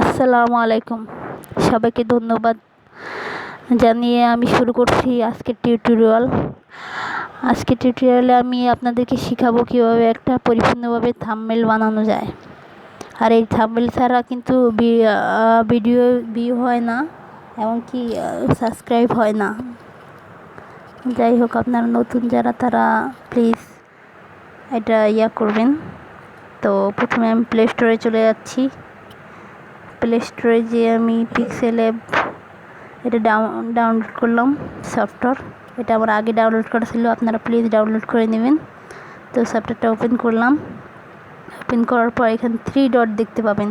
আসসালামু আলাইকুম। সবাইকে ধন্যবাদ জানিয়ে আমি শুরু করছি আজকের টিউটোরিয়াল। আজকের টিউটোরিয়ালে আমি আপনাদেরকে শেখাবো কীভাবে একটা পরিপূর্ণভাবে থাম্বনেল বানানো যায়। আর এই থাম্বনেল ছাড়া কিন্তু ভিডিও ভিউ হয় না, এমনকি সাবস্ক্রাইব হয় না। যাই হোক, আপনারা নতুন যারা, তারা প্লিজ এটা ইয়া করবেন। তো প্রথমে আমি প্লে স্টোরে চলে যাচ্ছি। প্লে স্টোরে যেয়ে আমি পিক্সেল অ্যাপ এটা ডাউন ডাউনলোড করলাম সফটওয়্যার এটা আমার আগে ডাউনলোড করা ছিল, আপনারা প্লিজ ডাউনলোড করে নেবেন। তো সফটওয়্যারটা ওপেন করলাম। ওপেন করার পর এখানে থ্রি ডট দেখতে পাবেন।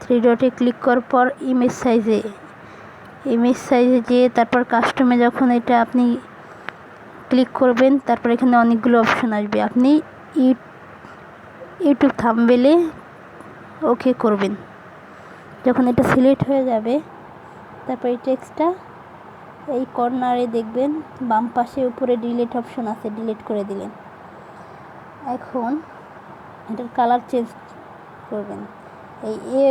থ্রি ডটে ক্লিক করার পর ইমেজ সাইজে ইমেজ সাইজে যেয়ে তারপর কাস্টমে যখন এটা আপনি ক্লিক করবেন, তারপর এখানে অনেকগুলো অপশন আসবে। আপনি ইউটিউব থামবেলে ওকে করবেন। যখন এটা সিলেক্ট হয়ে যাবে, তারপর এই টেক্সটটা এই কর্নারে দেখবেন, বাম পাশে উপরে ডিলিট অপশন আছে ডিলিট করে দিলেন। এখন এটার কালার চেঞ্জ করবেন। এই এ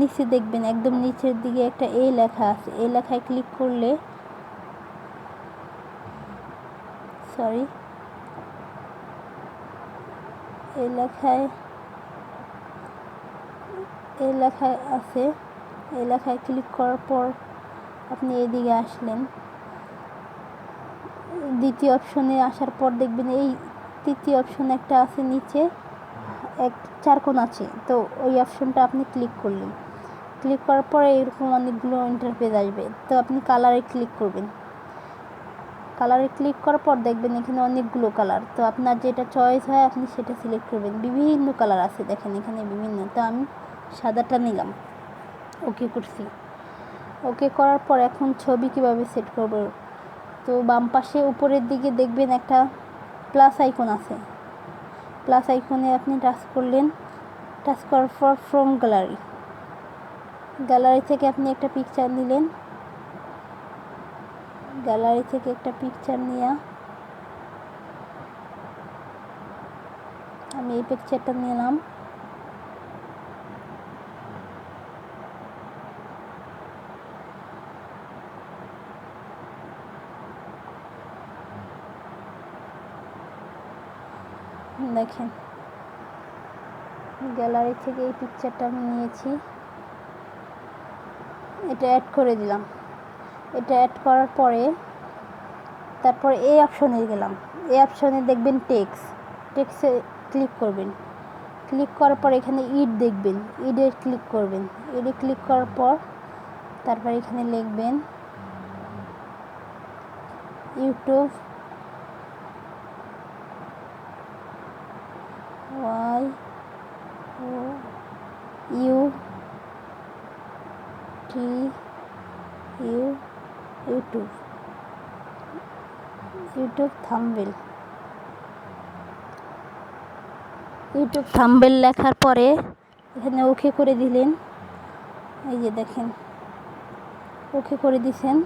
নিচে দেখবেন, একদম নিচের দিকে একটা এ লেখা আছে। এ লেখায় ক্লিক করলে সরি এই লেখায় এই লেখায় আছে। এই লেখায় ক্লিক করার পর আপনি এদিকে আসলেন। দ্বিতীয় অপশনে আসার পর দেখবেন এই তৃতীয় অপশন একটা আছে নিচে, এক চারকোণ আছে। তো ওই অপশনটা আপনি ক্লিক করলেন। ক্লিক করার পরে এরকম অনেকগুলো ইন্টারফেস আসবে। তো আপনি কালারে ক্লিক করবেন। কালারে ক্লিক করার পর দেখবেন এখানে অনেকগুলো কালার তো আপনার যেটা চয়েস হয় আপনি সেটা সিলেক্ট করবেন। বিভিন্ন কালার আছে দেখেন এখানে বিভিন্ন। তো আমি সাদাটা নিলাম। ওকে করছি। ওকে করার পর এখন ছবি কীভাবে সেট করব? তো বাম পাশে উপরের দিকে দেখবেন একটা প্লাস আইকন আছে। প্লাস আইকনে আপনি টাচ করলেন। টাচ করার পর ফ্রম গ্যালারি গ্যালারি থেকে আপনি একটা পিকচার নিলেন। গ্যালারি থেকে একটা পিকচার নিয়ে। আমি এই পিকচারটা নিলাম। দেখেন। গ্যালারি থেকে এই পিকচারটা আমি নিয়েছি। এটা অ্যাড করে দিলাম। এটা অ্যাড করার পরে তারপর এই অপশনে গেলাম। এই অপশনে দেখবেন টেক্স টেক্সে ক্লিক করবেন। ক্লিক করার পর এখানে ইড দেখবেন। ইডে ক্লিক করবেন। ইডে ক্লিক করার পর তারপর এখানে লিখবেন YouTube Y O U T U YouTube YouTube thumbnail YouTube thumbnail লেখার পরে এখানে ওকে করে দিলেন। এই যে দেখেন। ওকে করে দিছেন।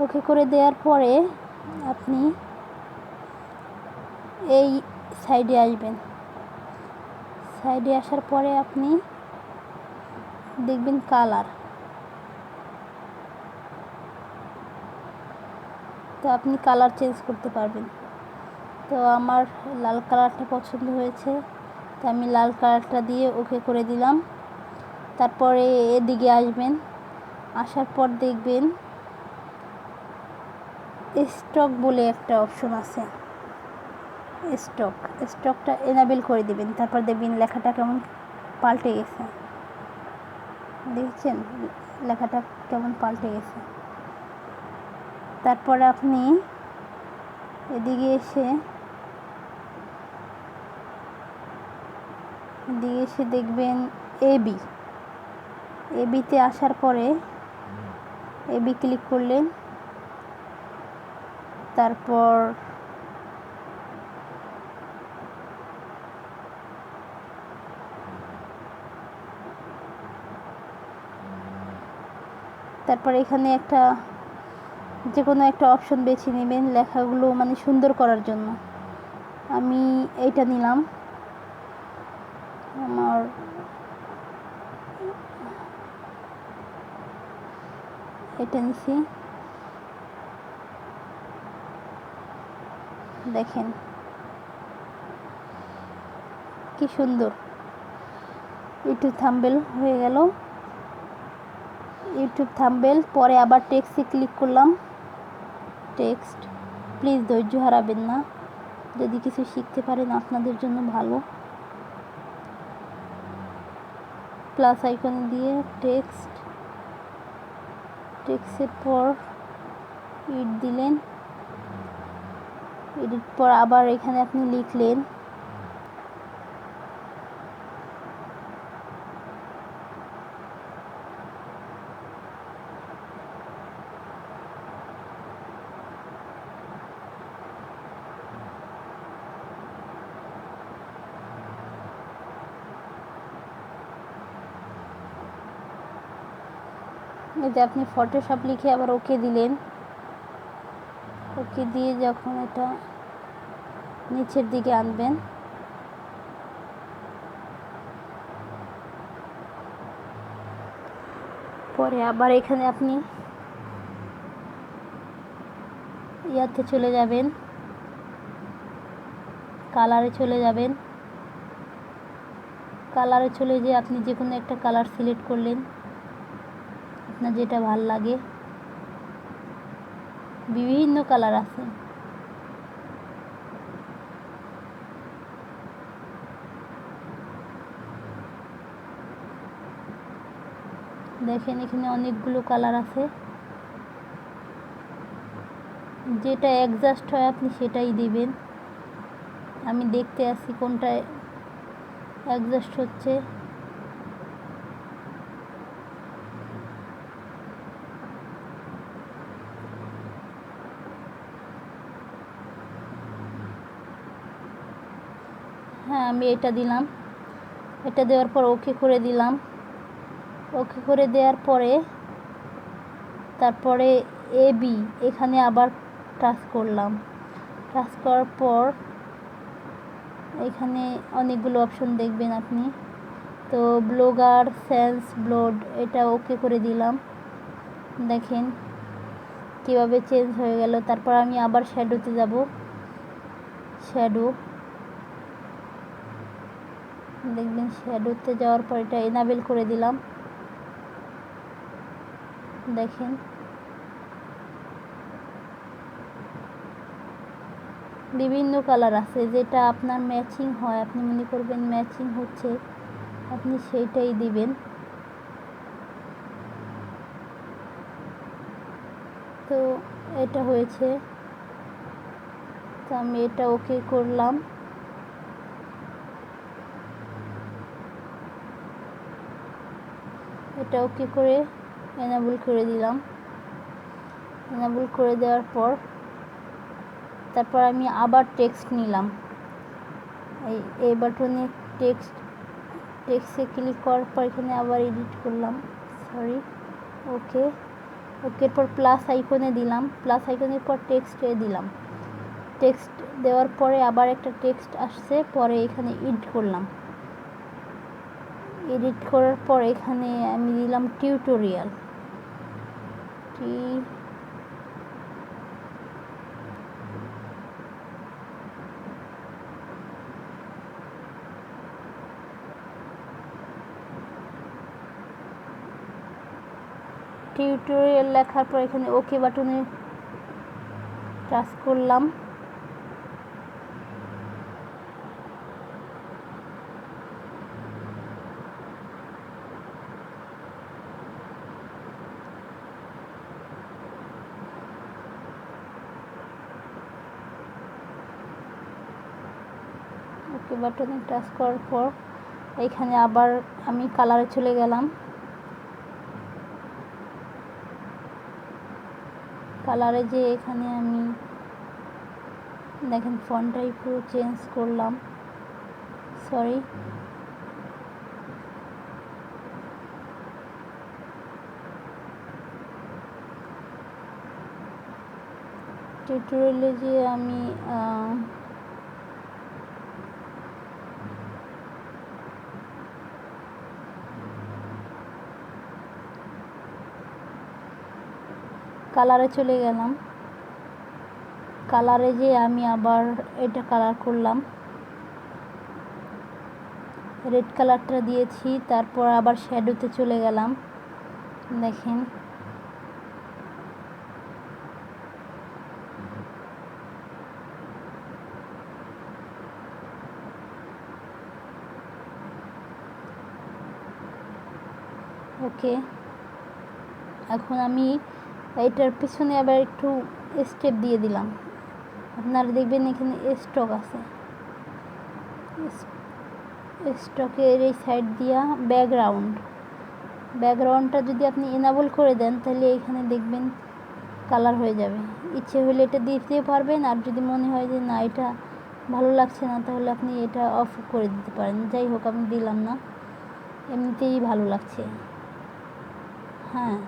ওকে করে দেওয়ার পরে আপনি এই সাইডে আসবেন। সাইডে আসার পরে আপনি দেখবেন কালার। তো আপনি কালার চেঞ্জ করতে পারবেন। তো আমার লাল কালারটা পছন্দ হয়েছে। তো আমি লাল কালারটা দিয়ে ওকে করে দিলাম। তারপরে এদিকে আসবেন। আসার পর দেখবেন স্টক বলে একটা অপশন আছে। স্টক, স্টকটা এনাবেল করে দিবেন। তারপর দেখবেন লেখাটা কেমন পাল্টে গেছে। দেখছেন? লেখাটা কেমন পাল্টে গেছে। তারপর আপনি এদিকে এসে এদিকে এসে দেখবেন এবি এবিতে আসার পরে এবি ক্লিক করলেন। তারপর তারপর এখানে একটা যে কোনো একটা অপশন বেছে নেবেন লেখাগুলো মানে সুন্দর করার জন্য। আমি এইটা নিলাম। আমার এটা নিছি। দেখেন কি সুন্দর। একটু থাম্বেল হয়ে গেল। ইউটিউব থাম্বেল পরে আবার টেক্সটে ক্লিক করলাম। টেক্সট প্লিজ ধৈর্য হারাবেন না। যদি কিছু শিখতে পারেন আপনাদের জন্য ভালো। প্লাস আইকন দিয়ে টেক্সট টেক্সটের পর ইট দিলেন। এডিট পর আবার এখানে আপনি লিখলেন। যে আপনি ফটোশপ লিখে আবার ওকে দিলেন। ওকে দিয়ে যখন এটা নিচের দিকে আনবেন। পরে আবার এখানে আপনি ইয়াতে চলে যাবেন। কালারে চলে যাবেন। কালারে চলে যেয়ে আপনি যে কোনো একটা কালার সিলেক্ট করলেন। আপনার যেটা ভালো লাগে। বিভিন্ন কালার আছে। দেখেন, এখানে অনেকগুলো কালার আছে। যেটা অ্যাডজাস্ট হয়, আপনি সেটাই দিবেন। আমি দেখতে আসি কোনটা অ্যাডজাস্ট হচ্ছে হ্যাঁ আমি এটা দিলাম। এটা দেওয়ার পর ওকে করে দিলাম। ওকে করে দেওয়ার পরে তারপরে এ, বি, এখানে আবার টাচ করলাম। টাচ করার পর এখানে অনেকগুলো অপশন দেখবেন আপনি। তো ব্লগার সেন্স ব্লোড, এটা ওকে করে দিলাম। দেখেন কীভাবে চেঞ্জ হয়ে গেল। তারপর আমি আবার শ্যাডোতে যাব। শ্যাডো। দেখবেন শ্যাডোতে যাওয়ার পর এটা এনাবেল করে দিলাম। দেখেন। বিভিন্ন কালার আছে, যেটা আপনার ম্যাচিং হয়, আপনি মনে করবেন ম্যাচিং হচ্ছে, আপনি সেইটাই দিবেন। তো এটা হয়েছে। তো আমি এটা ওকে করলাম। এটা ওকে করে এনাবল করে দিলাম। এনাবল করে দেওয়ার পর তারপর আমি আবার টেক্সট নিলাম। এই এই বাটনে টেক্সট টেক্সটে ক্লিক করার পর এখানে আবার এডিট করলাম। সরি ওকে ওকের পর প্লাস আইকনে দিলাম। প্লাস আইকনের পর টেক্সটে দিলাম। টেক্সট দেওয়ার পরে আবার একটা টেক্সট আসছে, পরে এখানে এডিট করলাম। এডিট করার পর এখানে আমি দিলাম টিউটোরিয়াল। টি টিউটোরিয়াল লেখার পর এখানে ওকে বাটনে টাচ করলাম। ওকে বাটনে টাচ করার পর, এখানে আবার আমি কালারে চলে গেলাম। কালারে যে এখানে আমি দেখেন ফন্টটাই পুরো চেঞ্জ করলাম। সরি টিউটোরিয়ালে যে আমি কালারে চলে গেলাম। কালারে যে আমি আবার এটা কালার করলাম। রেড কালারটা দিয়েছি, তারপর আবার শ্যাডোতে চলে গেলাম। দেখেন। ওকে এখন আমি এইটার পিছনে আবার একটু স্টেপ দিয়ে দিলাম। আপনারা দেখবেন এখানে স্টক আছে। স্টকের এই সাইড দিয়া ব্যাকগ্রাউন্ড ব্যাকগ্রাউন্ডটা যদি আপনি এনাবল করে দেন, তাহলে এখানে দেখবেন কালার হয়ে যাবে। ইচ্ছে হলে এটা দিতে পারবেন, আর যদি মনে হয় যে না, এটা ভালো লাগছে না, তাহলে আপনি এটা অফ করে দিতে পারেন। যাই হোক, আমি দিলাম না। এমনিতেই ভালো লাগছে। হ্যাঁ।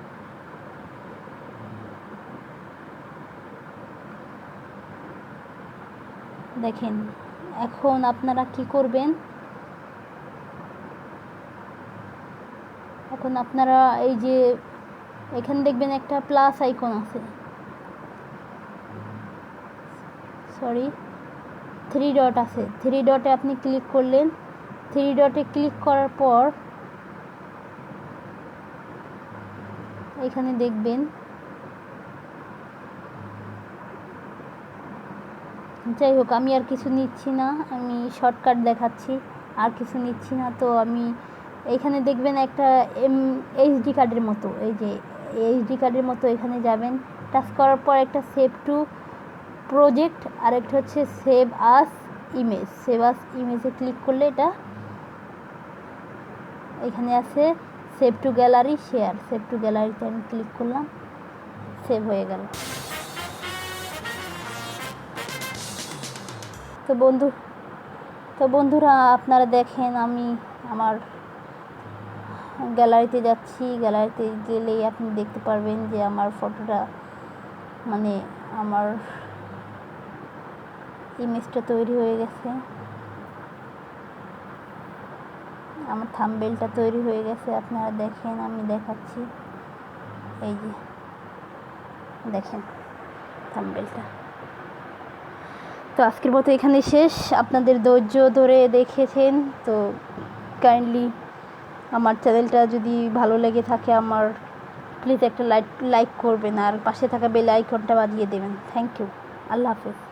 দেখেন, এখন আপনারা কি করবেন? এখন আপনারা এই যে, এখানে দেখবেন একটা প্লাস আইকন আছে। সরি থ্রি ডট আছে। থ্রি ডটে আপনি ক্লিক করলেন। থ্রি ডটে ক্লিক করার পর, এখানে দেখবেন যাই হোক, আমি আর কিছু নিচ্ছি না। আমি শর্টকাট দেখাচ্ছি, আর কিছু নিচ্ছি না। তো আমি এইখানে দেখবেন একটা এম এইচডি কার্ডের মতো, এই যে এইচডি কার্ডের মতো এখানে যাবেন। টাচ করার পর একটা সেভ টু প্রজেক্ট আর একটা হচ্ছে save as image save as ইমেজে click করলে এটা এখানে আছে save to gallery share save to গ্যালারিতে আমি ক্লিক করলাম সেভ হয়ে গেল। তো বন্ধু, তো বন্ধুরা আপনারা দেখেন আমি আমার গ্যালারিতে যাচ্ছি। গ্যালারিতে গেলেই আপনি দেখতে পারবেন যে আমার ফটোটা মানে আমার ইমেজটা তৈরি হয়ে গেছে। আমার থাম্বেলটা তৈরি হয়ে গেছে, আপনারা দেখেন, আমি দেখাচ্ছি। এই যে, দেখেন থাম্বেলটা তো আজকের মতো এখানে শেষ। আপনাদের ধৈর্য ধরে দেখেছেন, তো কাইন্ডলি আমার চ্যানেলটা যদি ভালো লেগে থাকে আমার প্লিজ একটা লাইক লাইক করবেন আর পাশে থাকা বেল আইকনটা বাজিয়ে দেবেন। থ্যাংক ইউ আল্লাহ হাফেজ।